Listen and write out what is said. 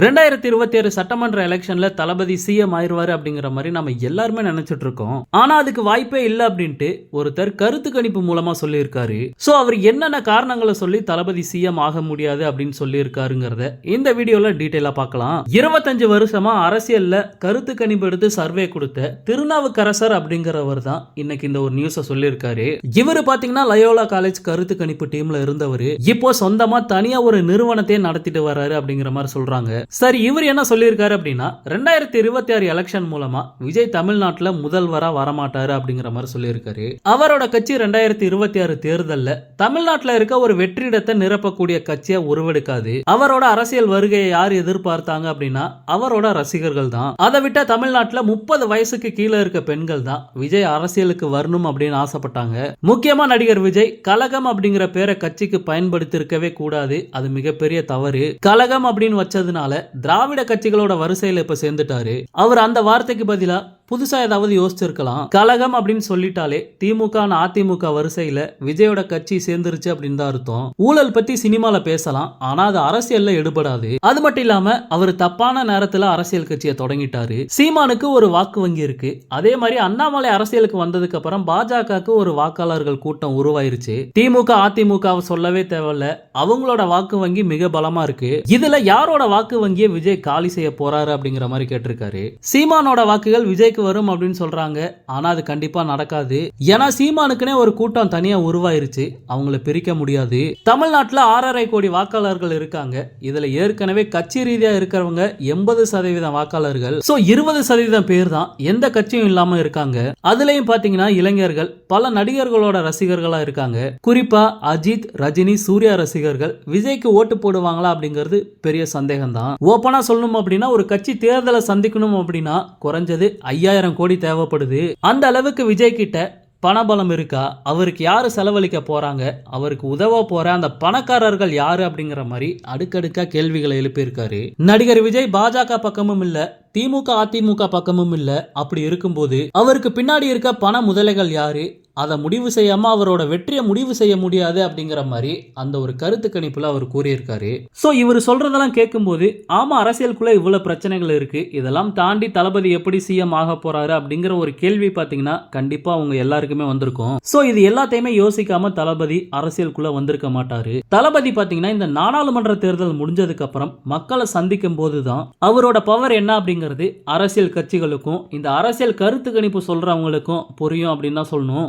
ரெண்டாயிரத்தி இருபத்தி ஏழு சட்டமன்ற எலெக்ஷன்ல தளபதி சிஎம் ஆயிருவாரு அப்படிங்கிற மாதிரி நம்ம எல்லாருமே நினைச்சிட்டு இருக்கோம். ஆனா அதுக்கு வாய்ப்பே இல்லை அப்படின்ட்டு ஒருத்தர் கருத்து கணிப்பு மூலமா சொல்லியிருக்காரு. சோ அவர் என்னென்ன காரணங்களை சொல்லி தளபதி சிஎம் ஆக முடியாது அப்படின்னு சொல்லியிருக்காருங்கிறத இந்த வீடியோல டீட்டெயிலா பார்க்கலாம். இருபத்தஞ்சு வருஷமா அரசியல்ல கருத்து கணிப்பு எடுத்து சர்வே கொடுத்த திருநாவுக்கரசர் அப்படிங்கிறவர் தான் இன்னைக்கு இந்த ஒரு நியூஸை சொல்லியிருக்காரு. இவர் பாத்தீங்கன்னா லயோலா காலேஜ் கருத்து கணிப்பு டீம்ல இருந்தவர். இப்போ சொந்தமா தனியா ஒரு நிறுவனத்தையே நடத்திட்டு வர்றாரு அப்படிங்கிற மாதிரி சொல்றாங்க. சரி இவர் என்ன சொல்லியிருக்காரு அப்படின்னா ரெண்டாயிரத்தி இருபத்தி ஆறு எலெக்ஷன் மூலமா விஜய் தமிழ்நாட்டில் முதல்வரா வரமாட்டாரு அப்படிங்கிற மாதிரி சொல்லியிருக்காரு. அவரோட கட்சி ரெண்டாயிரத்தி இருபத்தி ஆறு தேர்தலில் தமிழ்நாட்டில் இருக்க ஒரு வெற்றிடத்தை நிரப்பக்கூடிய கட்சியை உருவெடுக்காது. அவரோட அரசியல் வருகையை யார் எதிர்பார்த்தாங்க அப்படின்னா அவரோட ரசிகர்கள் தான். அதை விட்ட தமிழ்நாட்டுல முப்பது வயசுக்கு கீழே இருக்க பெண்கள் தான் விஜய் அரசியலுக்கு வரணும் அப்படின்னு ஆசைப்பட்டாங்க. முக்கியமா நடிகர் விஜய் கலகம் அப்படிங்கிற பேரை கட்சிக்கு பயன்படுத்தி இருக்கவே கூடாது. அது மிகப்பெரிய தவறு. கலகம் அப்படின்னு வச்சதுனால திராவிட கட்சிகளோட வரிசையில இப்ப சேர்ந்துட்டாரு. அவர் அந்த வார்த்தைக்கு பதிலா புதுசா ஏதாவது யோசிச்சிருக்கலாம். கலகம் அப்படின்னு சொல்லிட்டாலே திமுக அதிமுக வரிசையில விஜயோட கட்சி சேர்ந்துருச்சு அப்படின்னு தான் அர்த்தம். ஊழல் பத்தி சினிமால பேசலாம் ஆனா அது அரசியல்ல எடுபடாது. அது மட்டும் இல்லாம அவர் தப்பான நேரத்துல அரசியல் கட்சியை தொடங்கிட்டாரு. சீமானுக்கு ஒரு வாக்கு வங்கி இருக்கு. அதே மாதிரி அண்ணாமலை அரசியலுக்கு வந்ததுக்கு அப்புறம் பாஜகவுக்கு ஒரு வாக்காளர்கள் கூட்டம் உருவாயிருச்சு. திமுக அதிமுக சொல்லவே தேவையில்ல. அவங்களோட வாக்கு வங்கி மிக பலமா இருக்கு. இதுல யாரோட வாக்கு வங்கியை விஜய் காலி செய்ய போறாரு அப்படிங்கிற மாதிரி கேட்டிருக்காரு. சீமானோட வாக்குகள் விஜய்க்கு வரும் அப்படின்னு சொல்றாங்க. ஆனா அது கண்டிப்பா நடக்காது. ஏன்னா சீமானுக்குனே ஒரு கூட்டம் தனியா உருவாயிருச்சு. அவங்கள பிரிக்க முடியாது. தமிழ்நாட்டில் ஆறரை கோடி வாக்காளர்கள் இருக்காங்க. இதுல ஏற்கனவே கட்சி ரீதியா இருக்கிறவங்க எண்பது சதவீதம் வாக்காளர்கள். சோ இருபது சதவீதம் பேர் தான் எந்த கட்சியும் இல்லாம இருக்காங்க. அதுலயும் பாத்தீங்கன்னா இளைஞர்கள் பல நடிகர்களோட ரசிகர்களா இருக்காங்க. குறிப்பா அஜித் ரஜினி சூர்யா ரசிகர்கள். விஜய்க்கு ஓட்டு போடுவாங்களா அப்படிங்கிறது பெரிய சந்தேகம் தான் ஓப்பனா சொல்லணும் அப்படின்னா ஒரு கட்சி தேர்தலை சந்திக்கணும் அப்படின்னா குறைஞ்சது ஐயா ஐயாயிரம் கோடி தேவைப்படுது. அந்த அளவுக்கு விஜய் கிட்ட பணபலம் இருக்கா? அவருக்கு யாரு செலவழிக்க போறாங்க? அவருக்கு உதவ போற அந்த பணக்காரர்கள் யாரு அப்படிங்கிற மாதிரி அடுக்கடுக்கா கேள்விகளை எழுப்பியிருக்காரு. நடிகர் விஜய் பாஜக பக்கமும் இல்ல திமுக அதிமுக பக்கமும் இல்லை. அப்படி இருக்கும்போது அவருக்கு பின்னாடி இருக்க பண முதலைகள் யாரு? அதை முடிவு செய்யாமல் அவரோட வெற்றியை முடிவு செய்ய முடியாது அப்படிங்கிற மாதிரி அந்த ஒரு கருத்து கணிப்பில் அவர் கூறியிருக்காரு. ஸோ இவர் சொல்கிறதெல்லாம் கேட்கும்போது ஆமாம் அரசியலுக்குள்ளே இவ்வளோ பிரச்சனைகள் இருக்குது இதெல்லாம் தாண்டி தளபதி எப்படி சிஎம் ஆக போகிறாரு அப்படிங்கிற ஒரு கேள்வி பார்த்தீங்கன்னா கண்டிப்பாக அவங்க எல்லாருக்குமே வந்திருக்கும். ஸோ இது எல்லாத்தையுமே யோசிக்காமல் தளபதி அரசியலுக்குள்ளே வந்திருக்க மாட்டார். தளபதி பார்த்தீங்கன்னா இந்த நாடாளுமன்ற தேர்தல் முடிஞ்சதுக்கப்புறம் மக்களை சந்திக்கும் போது தான் அவரோட பவர் என்ன அப்படிங்கிறது அரசியல் கட்சிகளுக்கும் இந்த அரசியல் கருத்து கணிப்பு சொல்கிறவங்களுக்கும் புரியும் அப்படின்னு தான் சொல்லணும்.